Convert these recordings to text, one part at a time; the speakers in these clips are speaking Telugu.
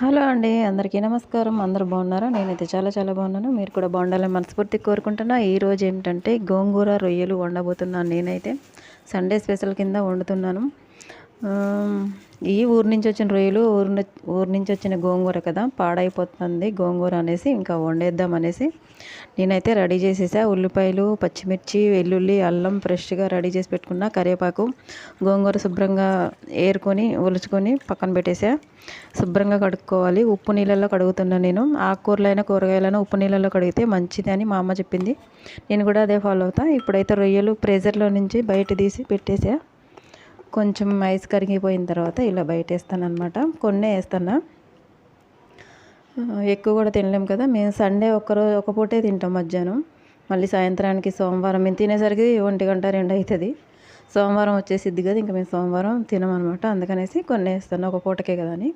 హలో అండి అందరికీ నమస్కారం. అందరూ బాగున్నారా? నేనైతే చాలా చాలా బాగున్నాను. మీరు కూడా బాగుండాలని మనస్ఫూర్తి కోరుకుంటున్నా. ఈరోజు ఏమిటంటే గోంగూర రొయ్యలు వండబోతున్నాను నేనైతే. సండే స్పెషల్ కింద వండుతున్నాను. ఈ ఊరు నుంచి వచ్చిన రొయ్యలు ఊరు ఊరు నుంచి వచ్చిన గోంగూర కదా పాడైపోతుంది గోంగూర అనేసి ఇంకా వండేద్దాం అనేసి నేనైతే రెడీ చేసేసా. ఉల్లిపాయలు పచ్చిమిర్చి వెల్లుల్లి అల్లం ఫ్రెష్గా రెడీ చేసి పెట్టుకున్న కరివేపాకు గోంగూర శుభ్రంగా ఏరుకొని ఒలుచుకొని పక్కన పెట్టేసా. శుభ్రంగా కడుక్కోవాలి. ఉప్పు నీళ్ళల్లో కడుగుతున్నాను నేను. ఆకుకూరలైన కూరగాయలైనా ఉప్పు నీళ్ళల్లో కడిగితే మంచిది అని మా అమ్మ చెప్పింది. నేను కూడా అదే ఫాలో అవుతా. ఇప్పుడైతే రొయ్యలు ప్రెజర్లో నుంచి బయట తీసి పెట్టేసా. కొంచెం ఐస్ కరిగిపోయిన తర్వాత ఇలా బయట వేస్తాను అనమాట కొన్ని వేస్తాను. ఎక్కువ కూడా తినలేము కదా. మేము సండే ఒక్కరోజు ఒక పూటే తింటాం మధ్యాహ్నం. మళ్ళీ సాయంత్రానికి సోమవారం. మేము తినేసరికి ఒంటి గంట రెండు అవుతుంది సోమవారం వచ్చేసిద్ది కదా. ఇంకా మేము సోమవారం తినమనమాట అందుకనేసి కొన్ని వేస్తాను. ఒక పూటకే కదా అని.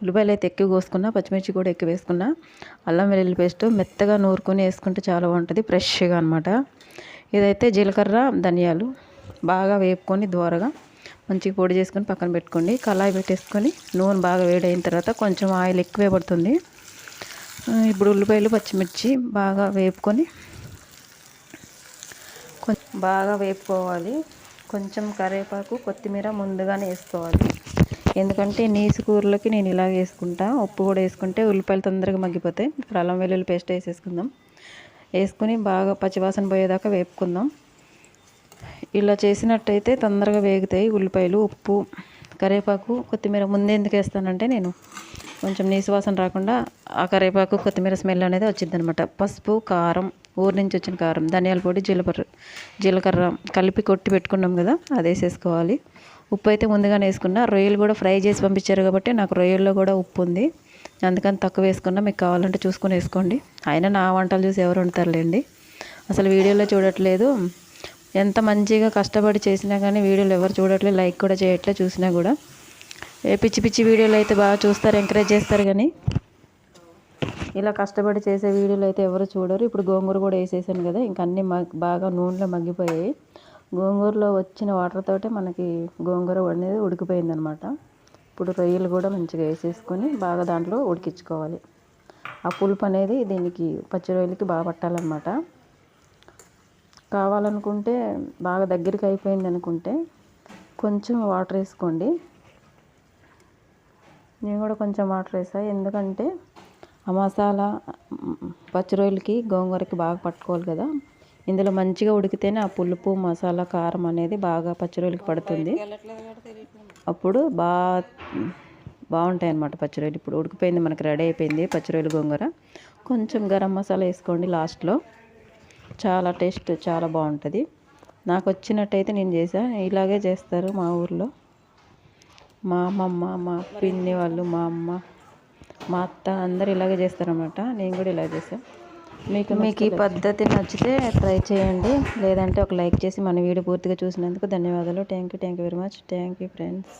ఉల్లిపాయలు అయితే ఎక్కువ కోసుకున్నా పచ్చిమిర్చి కూడా ఎక్కువ వేసుకున్నా. అల్లం వెల్లుల్లి పేస్ట్ మెత్తగా నూరుకొని వేసుకుంటే చాలా బాగుంటుంది. ఫ్రెష్గా అనమాట ఇదైతే జీలకర్ర ధనియాలు. బాగా వేపుకొని దోరగా మంచిగా పొడి చేసుకొని పక్కన పెట్టుకోండి. కళాయి పెట్టేసుకొని నూనె బాగా వేడైన తర్వాత కొంచెం ఆయిల్ ఎక్కువే పడుతుంది. ఇప్పుడు ఉల్లిపాయలు పచ్చిమిర్చి బాగా వేపుకొని బాగా వేపుకోవాలి. కొంచెం కరివేపాకు కొత్తిమీర ముందుగానే వేసుకోవాలి. ఎందుకంటే నీసు కూరలకి నేను ఇలా వేసుకుంటా. ఉప్పు కూడా వేసుకుంటే ఉల్లిపాయలు తొందరగా మగ్గిపోతాయి. ఇప్పుడు అల్లం వెల్లుల్లి పేస్ట్ వేసేసుకుందాం. వేసుకుని బాగా పచ్చివాసన పోయేదాకా వేపుకుందాం. ఇలా చేసినట్టయితే తొందరగా వేగుతాయి ఉల్లిపాయలు ఉప్పు కరివేపాకు కొత్తిమీర. ముందే ఎందుకు వేస్తానంటే నేను కొంచెం నీసువాసన రాకుండా ఆ కరివేపాకు కొత్తిమీర స్మెల్ అనేది వచ్చింది అనమాట పసుపు కారం ఊరి నుంచి వచ్చిన కారం ధనియాల పొడి జీలకర్ర జీలకర్ర కలిపి కొట్టి పెట్టుకున్నాం కదా అది వేసేసుకోవాలి. ఉప్పు అయితే ముందుగానే వేసుకున్నా. రొయ్యలు కూడా ఫ్రై చేసి పంపించారు కాబట్టి నాకు రొయ్యల్లో కూడా ఉప్పు ఉంది. అందుకని తక్కువ వేసుకున్నా. మీకు కావాలంటే చూసుకొని వేసుకోండి. అయినా నా వంటలు చూసి ఎవరు వండుతారులేండి. అసలు వీడియోలో చూడట్లేదు. ఎంత మంచిగా కష్టపడి చేసినా కానీ వీడియోలు ఎవరు చూడట్లేదు లైక్ కూడా చేయట్లేదు చూసినా కూడా. ఏ పిచ్చి పిచ్చి వీడియోలు అయితే బాగా చూస్తారు ఎంకరేజ్ చేస్తారు కానీ. ఇలా కష్టపడి చేసే వీడియోలు అయితే ఎవరు చూడరు. ఇప్పుడు గోంగూర కూడా వేసేసాను కదా ఇంక అన్నీ బాగా నూనెలో మగ్గిపోయాయి. గోంగూరలో వచ్చిన వాటర్ తోటే మనకి గోంగూర అనేది ఉడికిపోయింది అనమాట ఇప్పుడు రొయ్యలు కూడా మంచిగా వేసేసుకొని బాగా దాంట్లో ఉడికించుకోవాలి. ఆ పులుపు అనేది దీనికి పచ్చి రొయ్యలకి బాగా పట్టాలన్నమాట. కావాలనుకుంటే బాగా దగ్గరికి అయిపోయింది అనుకుంటే కొంచెం వాటర్ వేసుకోండి. నేను కూడా కొంచెం వాటర్ వేసాను ఎందుకంటే ఆ మసాలా పచ్చి రొయ్యలకి గోంగూరకి బాగా పట్టుకోవాలి కదా. ఇందులో మంచిగా ఉడికితేనే ఆ పులుపు మసాలా కారం అనేది బాగా పచ్చి రొయ్యలకి పడుతుంది. అప్పుడు బాగా బాగుంటాయి అన్నమాట పచ్చి రొయ్యలు. ఇప్పుడు ఉడికిపోయింది మనకి రెడీ అయిపోయింది పచ్చి రొయ్యలు గోంగూర. కొంచెం గరం మసాలా వేసుకోండి లాస్ట్లో. చాలా టేస్ట్ చాలా బాగుంటుంది. నాకు వచ్చినట్టయితే నేను చేశాను ఇలాగే చేస్తారు మా ఊర్లో. మా అమ్మమ్మ మా పిన్ని వాళ్ళు మా అమ్మ మా అత్త అందరు ఇలాగే చేస్తారన్నమాట. నేను కూడా ఇలా చేశాను మీకు మీకు ఈ పద్ధతి నచ్చితే ట్రై చేయండి. లేదంటే ఒక లైక్ చేసి మన వీడియో పూర్తిగా చూసినందుకు ధన్యవాదాలు. Thank you thank you very much thank you friends